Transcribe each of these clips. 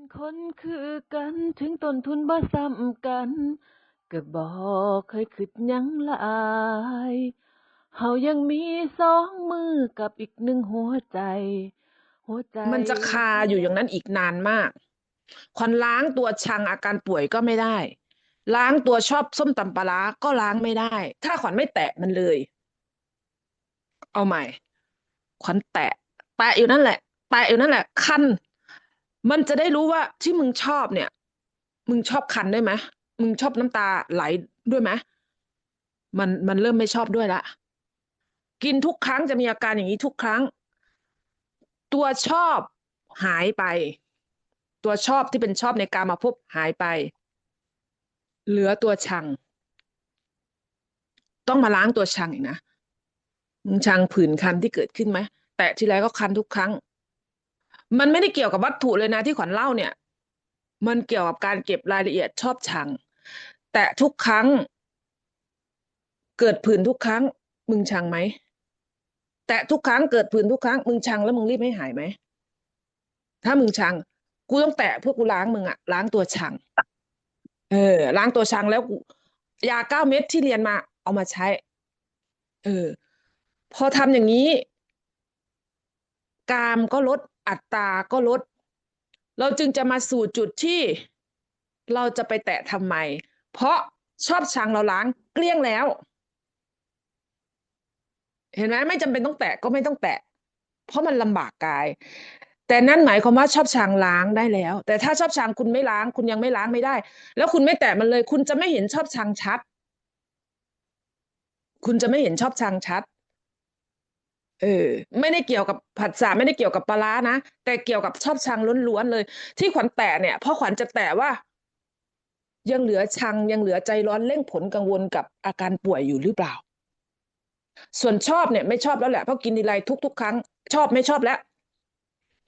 เป็นคนคือกันถึงต้นทุนบ่ซ้ำกัน ก็บ่เคยคิดหยังหลายเฮายังมีสองมือกับอีกหนึ่งหัวใจ หัวใจ มันจะคาอยู่อย่างนั้นอีกนานมากขวัญล้างตัวชังอาการป่วยก็ไม่ได้ ล้างตัวชอบส้มตำปลาร้าก็ล้างไม่ได้ ถ้าขวัญไม่แตะมันเลย เอาใหม่ ขวัญแตะ แตะอยู่นั่นแหละ แตะอยู่นั่นแหละ คัน มันจะได้รู้ว่าที่มึงชอบเนี่ย มึงชอบคันด้วยไหมมึงชอบน้ำตาไหลด้วยไหมมันมันเริ่มไม่ชอบด้วยละกินทุกครั้งจะมีอาการอย่างนี้ทุกครั้ง ตัวชอบหายไป ตัวชอบที่เป็นชอบในการมาพบหายไป เหลือตัวชัง ต้องมาล้างตัวชังอีกนะมึงชังผื่นคันที่เกิดขึ้นไหมแตะทีไรก็คันทุกครั้ง มันไม่ได้เกี่ยวกับวัตถุเลยนะที่ขวัญเล่าเนี่ย มันเกี่ยวกับการเก็บรายละเอียดชอบชัง แตะทุกครั้ง เกิดผื่นทุกครั้ง มึงชังไหมแตะทุกครั้งเกิดผื่นทุกครั้งมึงชังแล้วมึงรีบให้หายไหมถ้ามึงชัง กูต้องแตะเพื่อกูล้างมึงอะล้างตัวชัง เออ ล้างตัวชังแล้วกูยาเก้าเม็ดที่เรียนมา เอามาใช้ เออ พอทำอย่างนี้ กามก็ลด อัตราก็ลด เราจึงจะมาสู่จุดที่เราจะไปแตะทำไม เพราะชอบชังเราล้างเกลี้ยงแล้ว เห็นไหมไม่จำเป็นต้องแตะก็ไม่ต้องแตะ เพราะมันลำบากกาย แต่นั่นหมายความว่าชอบชางล้างได้แล้ว แต่ถ้าชอบชางคุณไม่ล้าง คุณยังไม่ล้างไม่ได้ แล้วคุณไม่แตะมันเลย คุณจะไม่เห็นชอบชางชัด คุณจะไม่เห็นชอบชางชัด เออ ไม่ได้เกี่ยวกับผัดสะไม่ได้เกี่ยวกับปลาร้านะ แต่เกี่ยวกับชอบชังล้วนๆเลย ที่ขวัญแตะเนี่ยเพราะขวัญจะแตะว่า ยังเหลือชังยังเหลือใจร้อนเร่งผลกังวลกับอาการป่วยอยู่หรือเปล่า ส่วนชอบเนี่ยไม่ชอบแล้วแหละเพราะกินทีไรทุกๆครั้ง ชอบไม่ชอบแล้ว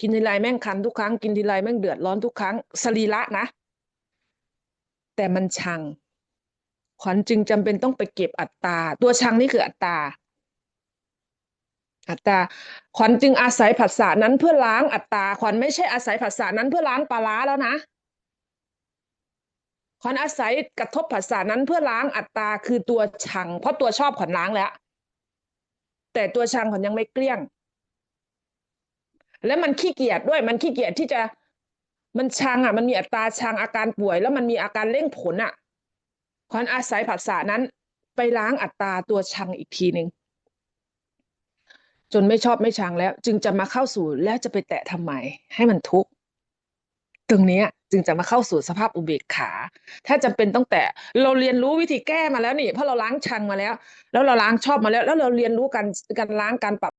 กินทีไรแม่งคันทุกครั้ง กินทีไรแม่งเดือดร้อนทุกครั้งสรีระนะ แต่มันชังขวัญจึงจำเป็นต้องไปเก็บอัตรา ตัวชังนี่คืออัตรา อัตราขวัญจึงอาศัยผัสสะนั้นเพื่อล้างอัตราขวัญไม่ใช่อาศัยผัสสะนั้นเพื่อล้างปลาร้าแล้วนะขวัญอาศัยกระทบผัสสะนั้นเพื่อล้างอัตราคือตัวชัง เพราะตัวชอบขวัญล้างแล้ว แต่ตัวชังขวัญยังไม่เกลี้ยง และมันขี้เกียจด้วยมันขี้เกียจที่จะมันชังอะ มันมีอัตราชังอาการป่วย แล้วมันมีอาการเร่งผลอะขวัญอาศัยผัสสะนั้น ไปล้างอัตราตัวชังอีกทีหนึ่ง จนไม่ชอบไม่ชังแล้ว จึงจะมาเข้าสู่แล้วจะไปแตะทำไม ให้มันทุกข์ตรงนี้จึงจะมาเข้าสู่สภาพอุเบกขา ถ้าจำเป็นต้องแตะเราเรียนรู้วิธีแก้มาแล้วนี่เพราะเราล้างชังมาแล้ว แล้วเราล้างชอบมาแล้ว แล้วเราเรียนรู้การการล้างการปรับ